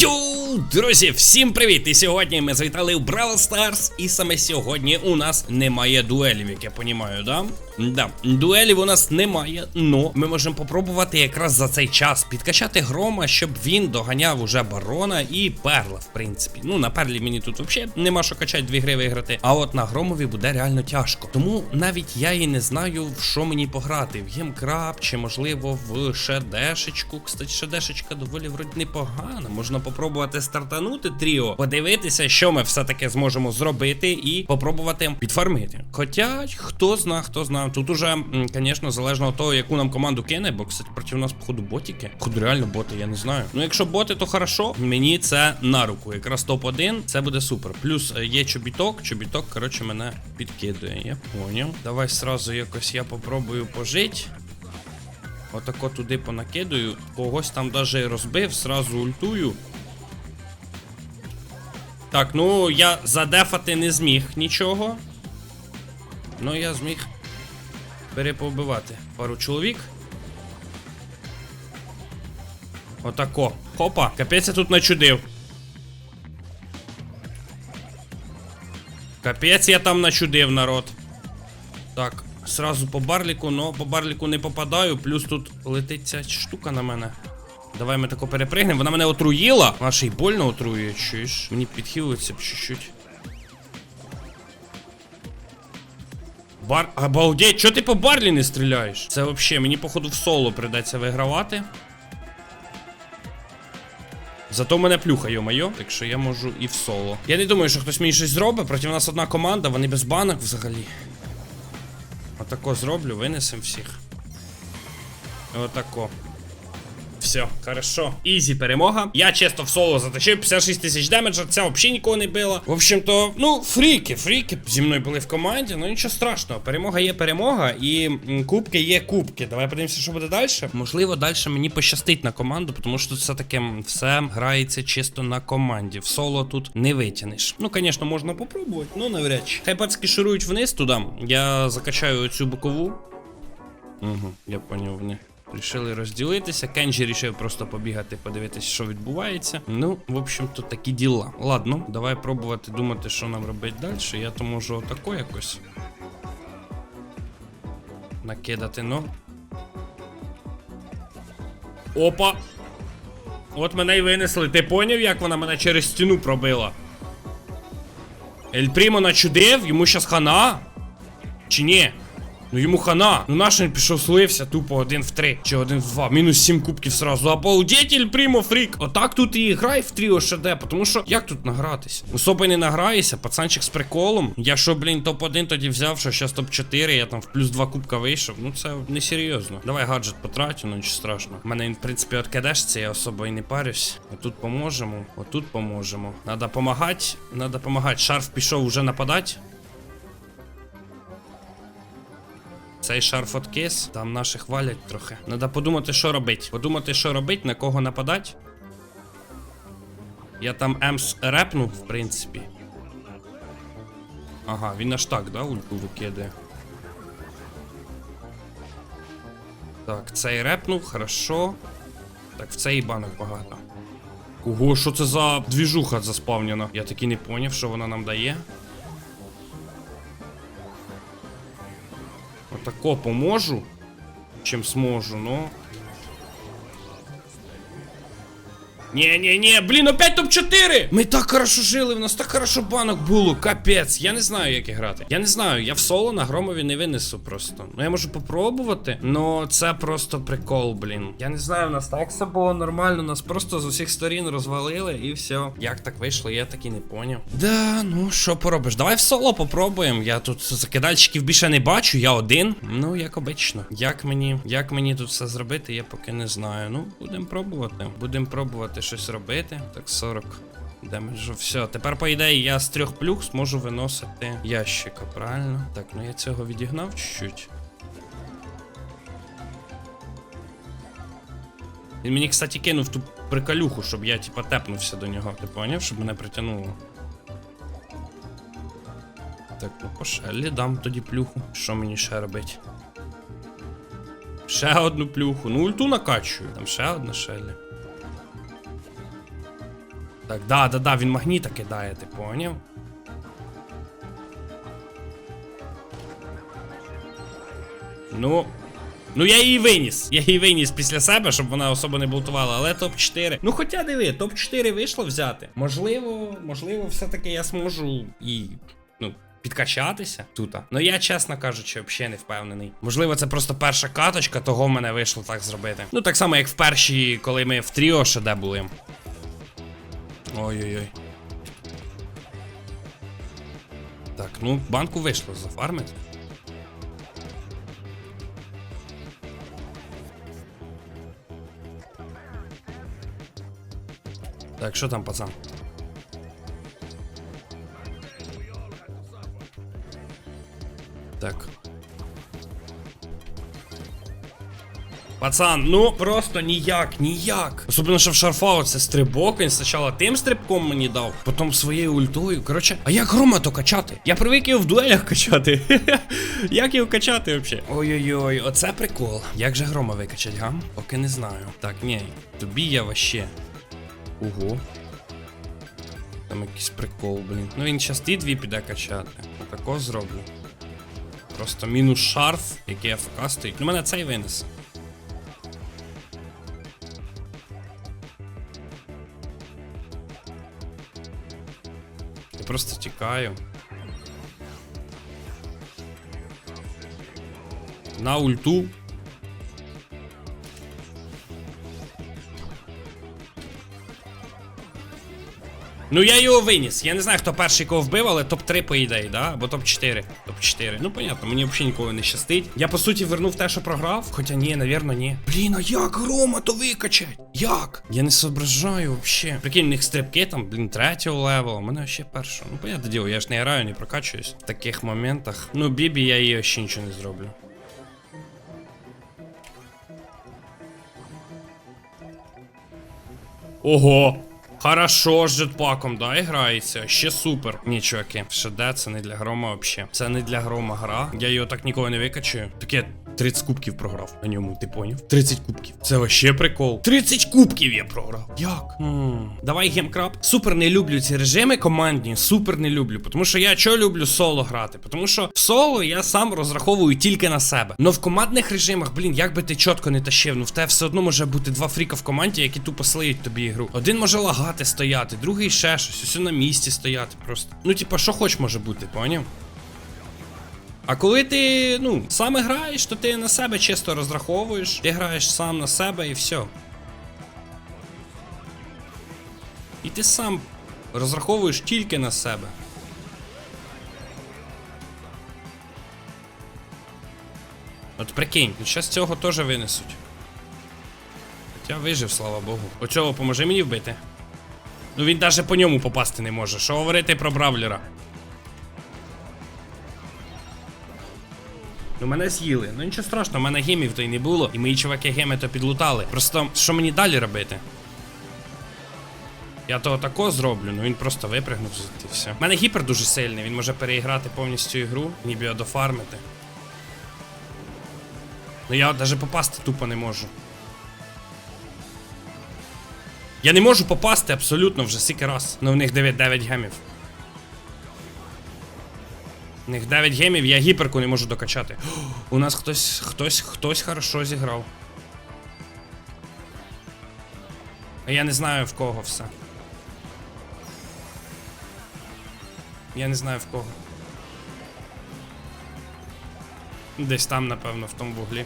Yo! Друзі, всім привіт! І сьогодні ми завітали в Brawl Stars, і саме сьогодні у нас немає дуелів, як я понімаю, да? Да, дуелів у нас немає, но ми можемо попробувати якраз за цей час підкачати грома, щоб він доганяв уже барона і перла, в принципі. Ну, на перлі мені тут взагалі нема що качати дві гри виграти. А от на громові буде реально тяжко. Тому навіть я і не знаю, в що мені пограти. В Ємкраб чи можливо в шедешечку. Кстати, шедешечка доволі вроді непогана. Можна попробувати стартанути тріо, подивитися, що ми все-таки зможемо зробити, і попробувати підфармити. Хоча хто зна, хто зна. Тут уже, звісно, залежно від того, яку нам команду кине, бо, кстати, проти нас, походу, ботики. Походу, реально боти, я не знаю. Ну, якщо боти, то хорошо. Мені це на руку. Якраз топ-1, це буде супер. Плюс е, є чобіток. Чобіток, коротше, мене підкидує. Я поняв. Давай сразу якось я попробую пожити. Отако туди понакидую. Когось там даже розбив, сразу ультую. Так, ну я задефати не зміг нічого. Ну я зміг переповбивати пару чоловік. Отако. Хопа, капець я тут начудив. Капець я там начудив, народ. Так, сразу по барліку, но по барліку не попадаю, плюс тут летить ця штука на мене. Давай ми тако перепригнемо. Вона мене отруїла. Вона ще й больно отруює, чуєш? Мені підхилиться б чуть-чуть. Бар. Обалдеть, чого ти по барлі не стріляєш? Це взагалі, мені, походу, в соло придеться вигравати. Зато мене плюха, йо-майо, так що я можу і в соло. Я не думаю, що хтось мені щось зробить. Проти нас одна команда, вони без банок взагалі. Отако зроблю, винесем всіх. Отако. Все, хорошо. Ізі перемога. Я чисто в соло затащив 56 тисяч демеджа, ця взагалі нікого не била. В общем-то, ну, фріки, фріки зі мною були в команді, ну нічого страшного. Перемога є перемога, і кубки є кубки. Давай подивимося, що буде далі. Можливо, далі мені пощастить на команду, тому що тут все-таки все грається чисто на команді. В соло тут не витягнеш. Ну, звісно, можна попробувати, ну навряд чи. Хай пацки ширують вниз туди. Я закачаю цю бокову. Угу, я поняв вони. Рішили розділитися. Кенджі рішив просто побігати, подивитися, що відбувається. Ну, в общем, то такі діла. Ладно, давай пробувати думати, що нам робити далі. Я то можу отако якось. Накидати, ну. Опа! От мене й винесли. Ти поняв, як вона мене через стіну пробила? Ель Прімо начудив, йому щас хана? Чи ні? Ну йому хана. Ну наш він пішов слився тупо один в три чи один в два. Мінус сім кубків сразу. Обалдетель, примо фрік. Отак тут і грай в тріо ШД, тому що як тут награтись? Особо не награєшся, пацанчик з приколом. Я що, блін, топ-1 тоді взяв, що зараз топ-4, я там в плюс 2 кубка вийшов. Ну це не серйозно. Давай гаджет потратю, ну нічого страшного. У мене він, в принципі, от кедешці, я особо і не парюсь. Отут поможемо, отут поможемо. Надо помагати, надо помагати. Шарф пішов уже нападати. Цей шарф откис, там наших валять трохи. Надо подумати, що робить. Подумати, що робить, на кого нападать. Я там Емс репнув, в принципі. Ага, він аж так, да, ульку викидає. Так, цей репнув, хорошо. Так, в цей банок багато. Ого, що це за двіжуха заспавнена? Я таки не поняв, що вона нам дає. Отако поможу. чем сможу, ну. Ні, ні, ні, блін, опять топ-4! Ми так хорошо жили, в нас так хорошо банок було, капець. Я не знаю, як грати. Я не знаю, я в соло на громові не винесу просто. Ну я можу попробувати, но це просто прикол, блін. Я не знаю, у нас так все було нормально, нас просто з усіх сторін розвалили і все. Як так вийшло, я так і не поняв. Да, ну що поробиш? Давай в соло попробуємо. Я тут закидальщиків більше не бачу, я один. Ну, як обично. Як мені, як мені тут все зробити, я поки не знаю. Ну, будемо пробувати. Будемо пробувати щось робити. Так, 40 демеджу. Все, тепер, по ідеї, я з трьох плюх зможу виносити ящика, правильно? Так, ну я цього відігнав чуть-чуть. Він мені, кстати, кинув ту приколюху, щоб я, типа, тепнувся до нього. Ти поняв, щоб мене притягнуло. Так, ну по Шеллі дам тоді плюху. Що мені ще робить? Ще одну плюху. Ну, ульту накачую. Там ще одна Шеллі. Так, да, да, да, він магніта кидає, ти поняв? Ну. Ну я її виніс. Я її виніс після себе, щоб вона особо не болтувала, але топ-4. Ну хоча диви, топ-4 вийшло взяти. Можливо, можливо, все-таки я зможу і. Ну, підкачатися тут. Ну я, чесно кажучи, взагалі не впевнений. Можливо, це просто перша каточка, того в мене вийшло так зробити. Ну, так само, як в першій, коли ми в Тріо ще де були. Ой-ой-ой. Так, ну, банку вийшло зафармити. Так, що там, пацан? Так. Пацан, ну просто ніяк, ніяк. Особливо, що в шарфау це стрибок, він спочатку тим стрибком мені дав, потім своєю ультою. Коротше, а як грома то качати? Я привик його в дуелях качати. як його качати взагалі? Ой-ой-ой, оце прикол. Як же грома викачать, га? Поки не знаю. Так, ні, тобі я ваще. Ого. Там якийсь прикол, блін. Ну він щас ті дві піде качати. Отако зроблю. Просто мінус шарф, який АФК стоїть. Ну мене цей винес. Просто тікаю. На ульту. Ну я його виніс. Я не знаю, хто перший кого вбив, але топ-3 по ідеї, да? Або топ-4. Топ-4. Ну, понятно, мені взагалі ніколи не щастить. Я по суті вернув те, що програв. Хоча ні, навірно, ні. Блін, а як грома то викачать? Як? Я не соображаю вообще. Прикинь, у них стрибки там, блін, третього левела. У мене ще першого. Ну, понятне діло, я ж не граю, не прокачуюсь. В таких моментах. Ну, Бібі, я її ще нічого не зроблю. Ого! Хорошо з джетпаком, да, і грається. Ще супер. Ні, чуваки, ШД це не для грома взагалі. Це не для грома гра. Я його так ніколи не викачую. Таке 30 кубків програв на ньому, ти поняв? 30 кубків. Це вообще прикол. 30 кубків я програв. Як? Хм. Давай гемкраб. Супер не люблю ці режими командні. Супер не люблю. Тому що я чого люблю соло грати? Тому що в соло я сам розраховую тільки на себе. Но в командних режимах, блін, як би ти чітко не тащив, ну в тебе все одно може бути два фріка в команді, які тупо слиють тобі ігру. Один може лагати стояти, другий ще щось, усе на місці стояти просто. Ну, типа, що хоч може бути, поняв? А коли ти, ну, саме граєш, то ти на себе чисто розраховуєш, ти граєш сам на себе і все. І ти сам розраховуєш тільки на себе. От прикинь, ну зараз цього теж винесуть. Хоча вижив, слава Богу. Оцього поможи мені вбити. Ну він навіть по ньому попасти не може. Що говорити про бравлера? Ну мене з'їли. Ну нічого страшного, в мене гемів то й не було, і мої чуваки геми то підлутали. Просто що мені далі робити? Я того тако зроблю, ну він просто випригнув і все. У мене гіпер дуже сильний, він може переіграти повністю ігру, ніби його дофармити. Ну я навіть попасти тупо не можу. Я не можу попасти абсолютно вже скільки раз. Ну в них 9, 9 гемів. У них 9 гемів, я гіперку не можу докачати. У нас хтось, хтось, хтось хорошо зіграв. Я не знаю в кого все. Я не знаю в кого. Десь там, напевно, в тому вуглі.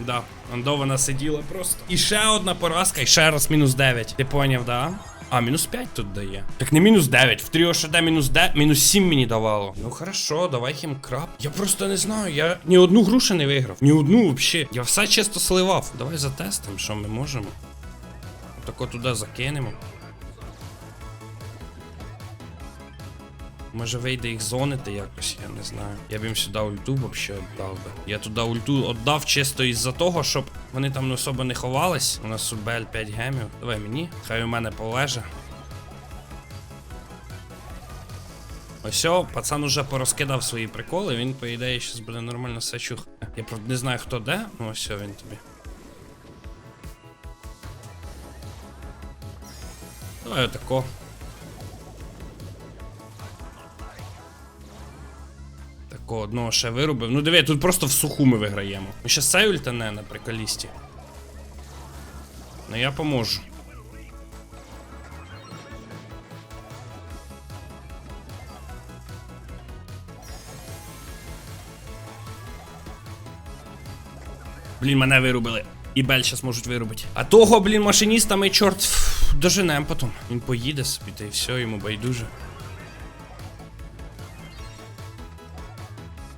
Да, Андо вона сиділа просто. І ще одна поразка, і ще раз мінус 9. Ти поняв, да? А, мінус 5 тут дає. Так не мінус 9. В тріо ШД мінус 9, мінус 7 мені давало. Ну хорошо, давай хімкрап. Я просто не знаю, я ні одну грушу не виграв. Ні одну взагалі. Я все чисто сливав. Давай затестимо, що ми можемо. Тако туди закинемо. Може вийде їх зонити якось, я не знаю. Я б їм сюди ульту взагалі віддав би. Я туди ульту віддав чисто із-за того, щоб вони там не особо не ховались. У нас Субель 5 гемів. Давай мені, хай у мене полеже. Ось, пацан уже порозкидав свої приколи, він, по ідеї, зараз буде нормально все чух. Я правда не знаю хто де, ну ось він тобі. Давай отако. Такого одного ще вирубив. Ну диви, тут просто в суху ми виграємо. Ми ще цей ультане на приколісті. Ну я поможу. Блін, мене вирубили. І Бель щас можуть вирубити. А того, блін, машиніста ми, чорт, ф, доженем потім. Він поїде собі, та й все, йому байдуже.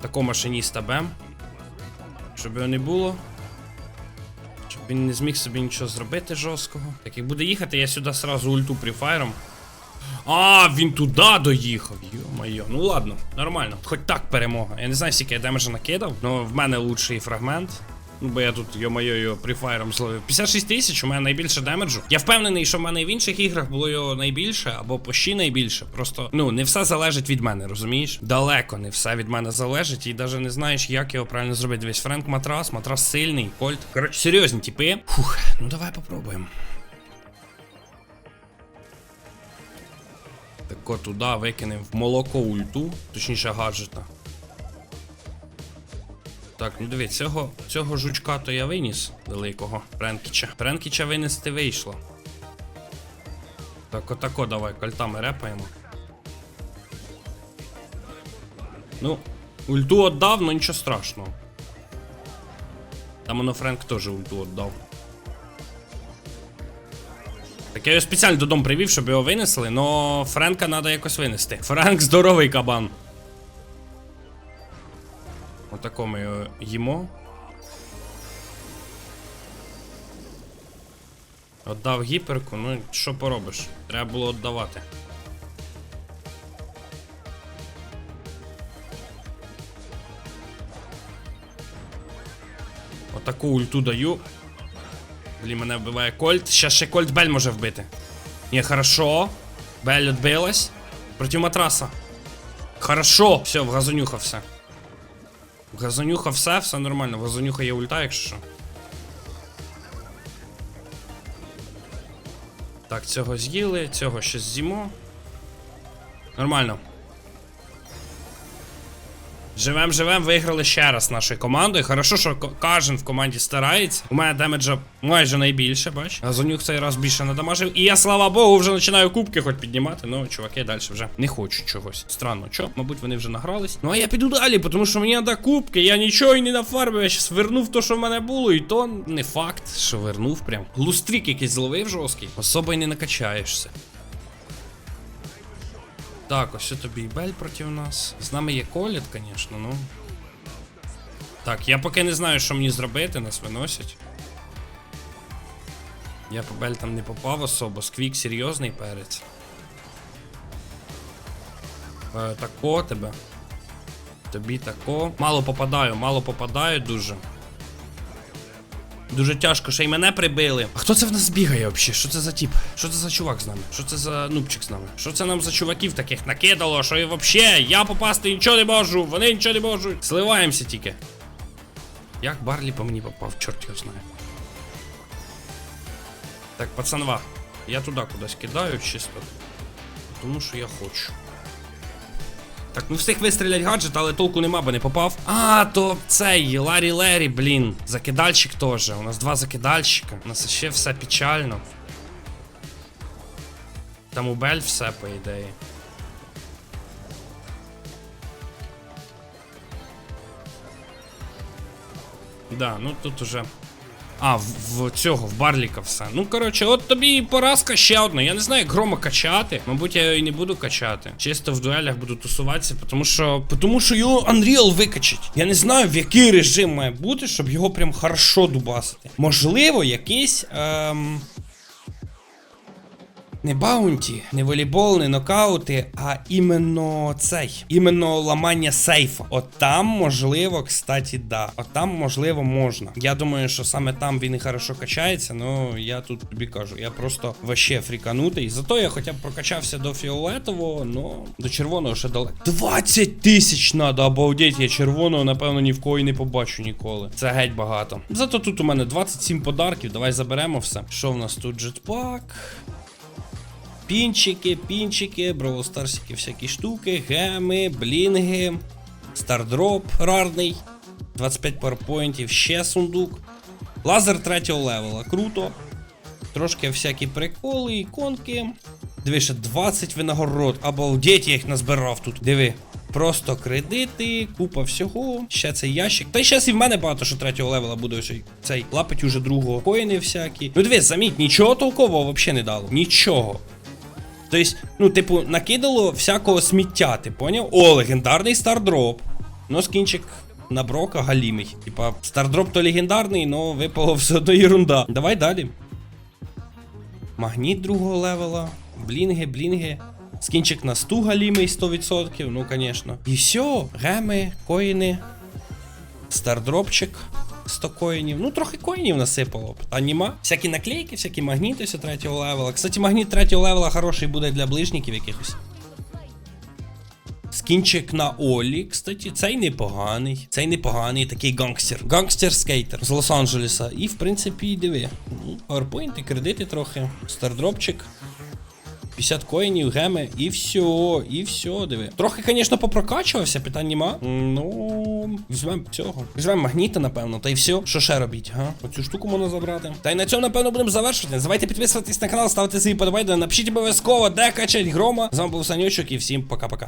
Такого машиніста бем. Щоб його не було. Щоб він не зміг собі нічого зробити жорсткого. Так як буде їхати, я сюди сразу ульту прифайром. А, він туди доїхав. Йо-моє. Ну ладно, нормально. Хоч так перемога. Я не знаю, скільки я демеджа накидав, але в мене лучший фрагмент. Ну, бо я тут, йо-моє, його прифайром зловив. 56 тисяч, у мене найбільше демеджу. Я впевнений, що в мене і в інших іграх було його найбільше, або пощі найбільше. Просто, ну, не все залежить від мене, розумієш? Далеко не все від мене залежить, і навіть не знаєш, як його правильно зробити. Дивись, Френк матрас, матрас сильний, кольт. Коротше, серйозні типи. Фух, ну давай попробуємо. Так от туди викинемо в молоко ульту, точніше гаджета. Так, ну дивись, цього, цього жучка то я виніс великого Френкіча. Френкіча винести вийшло. Так, отако давай, кольтами репаємо. Ну, ульту віддав, ну нічого страшного. Там воно Френк теж ульту віддав. Так я його спеціально додому привів, щоб його винесли, но Френка треба якось винести. Френк здоровий кабан. Отако його їмо. Отдав гіперку, ну що поробиш? Треба було віддавати. Отаку ульту даю. Блін, мене вбиває Кольт. Щас ще Кольт Бель може вбити. Ні, хорошо. Бель відбилась. Проти матраса. Хорошо. Все, в газонюха все. Газонюха все, все нормально. Газонюха є ульта, якщо що. Так, цього з'їли, цього ще з'їмо. Нормально. Живем, живем, виграли ще раз нашою командою. Хорошо, що кожен в команді старається. У мене демеджа майже найбільше, бач. Газонюк цей раз більше надамажив. І я, слава Богу, вже починаю кубки хоч піднімати. Ну, чуваки, далі вже не хочуть чогось. Странно, чо? Мабуть, вони вже награлись. Ну а я піду далі, тому що мені треба кубки. Я нічого і не нафармив. Я щас вернув то, що в мене було, і то не факт, що вернув прям. Лустрік якийсь зловив жорсткий. Особо й не накачаєшся. Так, ось тобі і Бель проти нас. З нами є Коліт, звісно, ну. Так, я поки не знаю, що мені зробити, нас виносять. Я по Бель там не попав особо. Сквік серйозний перець. Е, тако тебе. Тобі тако. Мало попадаю, мало попадаю дуже. Дуже тяжко, ще й мене прибили. А хто це в нас бігає взагалі? Що це за тип? Що це за чувак з нами? Що це за нубчик з нами? Що це нам за чуваків таких накидало? Що і взагалі? Я попасти нічого не можу, вони нічого не можуть. Сливаємося тільки. Як Барлі по мені попав, чорт його знає. Так, пацанва, я туди кудись кидаю чисто. Тому що я хочу. Так, ну встиг вистрілять гаджет, але толку нема, бо не попав. А, то цей Ларі Лері, блін. Закидальщик теж. У нас два закидальщика. У нас ще все печально. Там у Бель все, по ідеї. Да, ну тут уже. А, в, в цього, в Барліка все. Ну, коротше, от тобі і поразка ще одна. Я не знаю, як грома качати. Мабуть, я її не буду качати. Чисто в дуелях буду тусуватися, тому що. Тому що його Unreal викачить. Я не знаю, в який режим має бути, щоб його прям хорошо дубасити. Можливо, якийсь. Ем... Не баунті, не волейбол, не нокаути, а іменно цей. Іменно ламання сейфа. От там, можливо, кстати, да. От там, можливо, можна. Я думаю, що саме там він і хорошо качається, ну я тут тобі кажу, я просто вообще фріканутий. Зато я хоча б прокачався до фіолетового, ну до червоного ще далеко. 20 тисяч надо, обалдеть, я червоного, напевно, ні в кої не побачу ніколи. Це геть багато. Зато тут у мене 27 подарків. Давай заберемо все. Що в нас тут? Джетпак. Пінчики, пінчики, бровостарсики, всякі штуки, геми, блінги, стардроп рарний, 25 парпоінтів, ще сундук. Лазер третього левела. Круто. Трошки всякі приколи, іконки. Диви, ще 20 винагород. Обалдеть, я їх назбирав тут. Диви. Просто кредити, купа всього. Ще цей ящик. Та й зараз і в мене багато що третього левела буде ось цей лапить уже другого. Коїни всякі. Ну дивись, заміть, нічого толкового взагалі не дало. Нічого. Тобто, ну, типу, накидало всякого сміття, ти поняв? О, легендарний стардроп. Ну, скінчик на брока галімий. Типа, стардроп то легендарний, но випало все одно ерунда. Давай далі. Магніт другого левела. Блінги, блінги. Скінчик на 100 галімий 100%, ну, звісно. І все, геми, коїни. Стардропчик 100 коїнів. Ну, трохи коїнів насипало. А нема. Всякі наклейки, всякі магніти все третього левела. Кстати, магніт третього левела хороший буде для ближників якихось. Скінчик на Олі, кстати, цей непоганий. Цей непоганий, такий гангстер. Гангстер-скейтер з Лос-Анджелеса. І, в принципі, диви. Ну, PowerPoint, кредити трохи. Стардропчик. 50 коїнів, геми, і все, і все, диви. Трохи, звісно, попрокачувався, питань нема. Ну, візьмемо цього. Візьмемо магніта, напевно, та й все. Що ще робіть, га? Оцю штуку можна забрати. Та й на цьому, напевно, будемо завершувати. Не підписуватись на канал, ставити свої подобайки, напишіть обов'язково, де качать грома. З вами був Санючок і всім пока-пока.